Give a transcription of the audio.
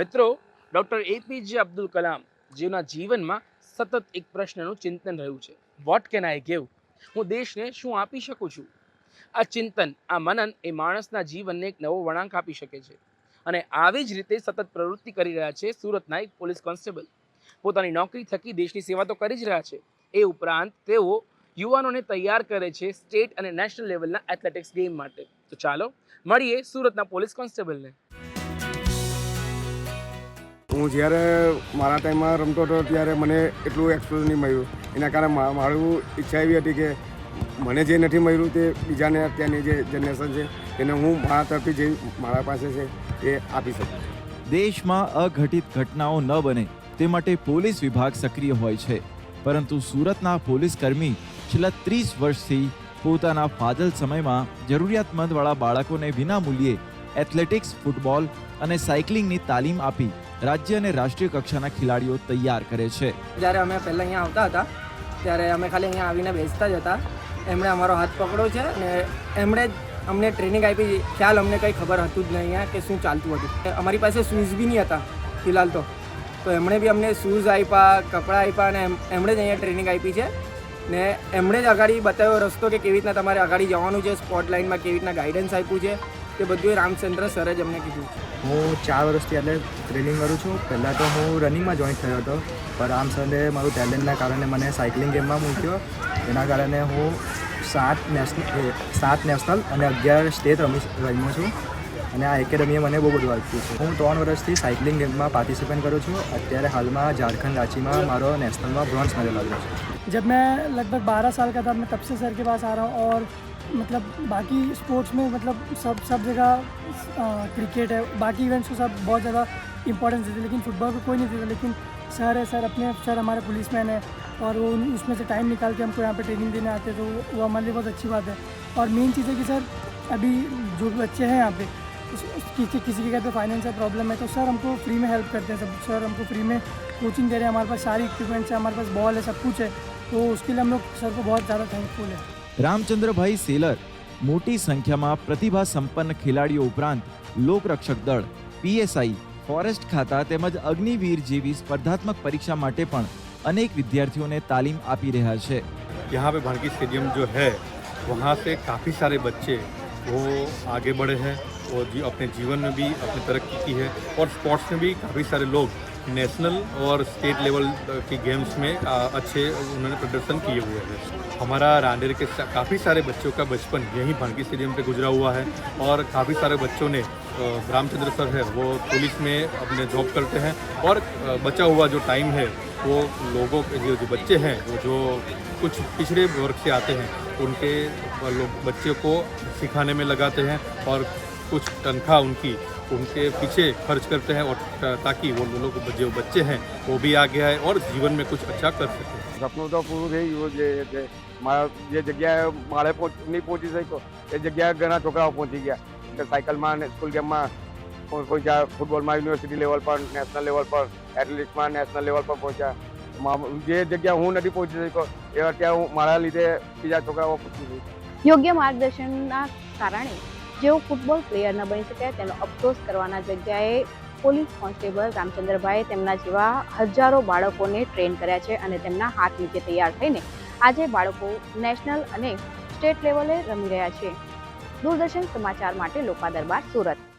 મિત્રો doctor APJ Abdul Kalam જેના જીવનમાં સતત એક પ્રશ્નનું ચિંતન રહ્યું છે વોટ કેન આઈ ગેવ હું દેશને શું આપી શકું છું આ ચિંતન આ મનન એ માણસના જીવનને એક નવો વળાંક આપી શકે છે અને આવી જ રીતે સતત પ્રવૃત્તિ કરી રહ્યા છે સુરતના એક પોલીસ કોન્સ્ટેબલ પોતાની નોકરી થકી દેશની સેવા તો કરી જ રહ્યા છે એ ઉપરાંત તેઓ યુવાનોને તૈયાર કરે છે સ્ટેટ અને નેશનલ લેવલના એથ્લેટિક્સ ગેમ માટે તો ચાલો મળીએ સુરતના પોલીસ કોન્સ્ટેબલને હું જ્યારે મારા ટાઈમમાં રમતો હતો ત્યારે મને એટલું એક્સપોઝ નહીં મળ્યું એના કારણે મારું ઈચ્છા એવી હતી કે મને જે નથી મળ્યું તે બીજાને અત્યારની જે જનરેશન છે એને હું મારા તરફથી જે મારા પાસે છે એ આપી શકું દેશમાં અઘટિત ઘટનાઓ ન બને તે માટે પોલીસ વિભાગ સક્રિય હોય છે પરંતુ સુરતના પોલીસ કર્મી છેલ્લા ત્રીસ વર્ષથી પોતાના ફાજલ સમયમાં જરૂરિયાતમંદવાળા બાળકોને વિના મૂલ્યે એથ્લેટિક્સ ફૂટબોલ અને સાયકલિંગની તાલીમ આપી રાજ્ય અને રાષ્ટ્રીય કક્ષાના ખેલાડીઓ તૈયાર કરે છે જ્યારે અમે પહેલાં અહીંયા આવતા હતા ત્યારે અમે ખાલી અહીંયા આવીને બેસતા જ હતા એમણે અમારો હાથ પકડ્યો છે અને એમણે જ અમને ટ્રેનિંગ આપી ખ્યાલ અમને કંઈ ખબર હતું જ નહીં અહીંયા કે શું ચાલતું હતું અમારી પાસે શૂઝ બી નહીં હતા ફિલહાલ તો તો એમણે બી અમને શૂઝ આપ્યા કપડાં આપ્યા અને એમણે જ અહીંયા ટ્રેનિંગ આપી છે ને એમણે જ આગળ બતાવ્યો રસ્તો કે કેવી રીતના તમારે આગળ જવાનું છે સ્પોટ લાઇનમાં કેવી રીતના ગાઈડન્સ આપ્યું છે તે બધું રામચંદ્ર સરે જ અમને કીધું હું ચાર વર્ષથી એટલે ટ્રેનિંગ કરું છું પહેલાં તો હું રનિંગમાં જોઈન થયો હતો પણ રામચંદ્રે મારું ટેલેન્ટના કારણે મને સાયકલિંગ ગેમમાં મૂક્યો એના કારણે હું સાત નેશનલ સાત નેશનલ અને અગિયાર સ્ટેટ રમી રમ્યો છું અને આ એકેડમીએ મને બહુ બધું આપ્યું છે હું ત્રણ વર્ષથી સાયકલિંગ ગેમમાં પાર્ટિસિપેટ કરું છું અત્યારે હાલમાં ઝારખંડ રાંચીમાં મારો નેશનલમાં બ્રોન્ઝ મેડલ આવ્યો છે જબ મેં લગભગ બારह साल का था मैं तब से सर के पास आ रहा हूँ और मतलब बाकी स्पोर्ट्स में मतलब सब सब जगह क्रिकेट है बाकी इवेंट्स को सब बहुत ज़्यादा इंपॉर्टेंस देते लेकिन फुटबॉल को कोई नहीं देता लेकिन सर है सर अपने सर हमारे पुलिस मैन है और वो उसमें से टाइम निकाल के हमको यहाँ पे ट्रेनिंग देने आते हैं तो वो हमारे लिए बहुत अच्छी बात है और मेन चीज़ है कि सर अभी जो बच्चे हैं यहाँ पे જો યુસ્ટ કીસી કે કિસકે કે બે ફાઇનાન્શિયલ પ્રોબ્લેમ હે તો સર હમકો ફ્રી મે હેલ્પ કરતે હે સર હમકો ફ્રી મે કોચિંગ કરે હે અમાર પાસે સારી ઇક્વિપમેન્ટ છે અમાર પાસે બોલ હે सब कुछ હે તો ઉસકે લિયે હમ લોગ સર કો બહોત જ્યાદા થેન્કફુલ હે रामचंद्रભાઈ સેલર મોટી સંખ્યામાં પ્રતિભા સંપન્ન ખેલાડીઓ ઉપરાંત લોક રક્ષક દળ પીએસઆઈ ફોરેસ્ટ ખાતા તેમજ અગ્નિવીર જીવી સ્પર્ધાત્મક પરીક્ષા માટે પણ અનેક વિદ્યાર્થીઓને તાલીમ આપી રહ્યા છે યહાં પે ભરકી સ્ટેડિયમ જો હે વહા સે કાફી سارے બચ્ચે વો આગે બડે હે और जी अपने जीवन में भी अपनी तरक्की की है और स्पोर्ट्स में भी काफ़ी सारे लोग नेशनल और स्टेट लेवल की गेम्स में अच्छे उन्होंने प्रदर्शन किए हुए हैं हमारा रांडेर के काफ़ी सारे बच्चों का बचपन यहीं भानकी स्टेडियम पे गुजरा हुआ है और काफ़ी सारे बच्चों ने रामचंद्र सर है वो पुलिस में अपने जॉब करते हैं और बचा हुआ जो टाइम है वो लोगों के जो जो बच्चे हैं वो जो कुछ पिछड़े वर्ग से आते हैं उनके लोग बच्चे को सिखाने में लगाते हैं और कुछ तनख्वाह उनकी उनके पीछे खर्च करते हैं और ताकि वो लोग जो बच्चे हैं वो भी आगे गया और जीवन में कुछ अच्छा कर सके सपनों तो पूरे ये ये जगह माड़े पहुंच नहीं पहुंची सही तो ये जगह घना छोकरा पहुंची गया साइकिल मान स्कूल गेम मां पहुंचा फुटबॉल मां यूनिवर्सिटी लेवल पर नेशनल लेवल पर एथलीट मां नेशनल लेवल पर पहुंचा ये जगह हूँ नहीं पहुंची सही ये क्या हूँ मारा लीधे बीजा छोकरा पहुंची योग्य मार्गदर्शन कारण જેઓ ફૂટબોલ પ્લેયર ન બની શકે તેનો અફસોસ કરવાના જગ્યાએ પોલીસ કોન્સ્ટેબલ રામચંદ્રભાઈએ તેમના જેવા હજારો બાળકોને ટ્રેન કર્યા છે અને તેમના હાથ નીચે તૈયાર થઈને આજે બાળકો નેશનલ અને સ્ટેટ લેવલે રમી રહ્યા છે દૂરદર્શન સમાચાર માટે લોકા દરબાર સુરત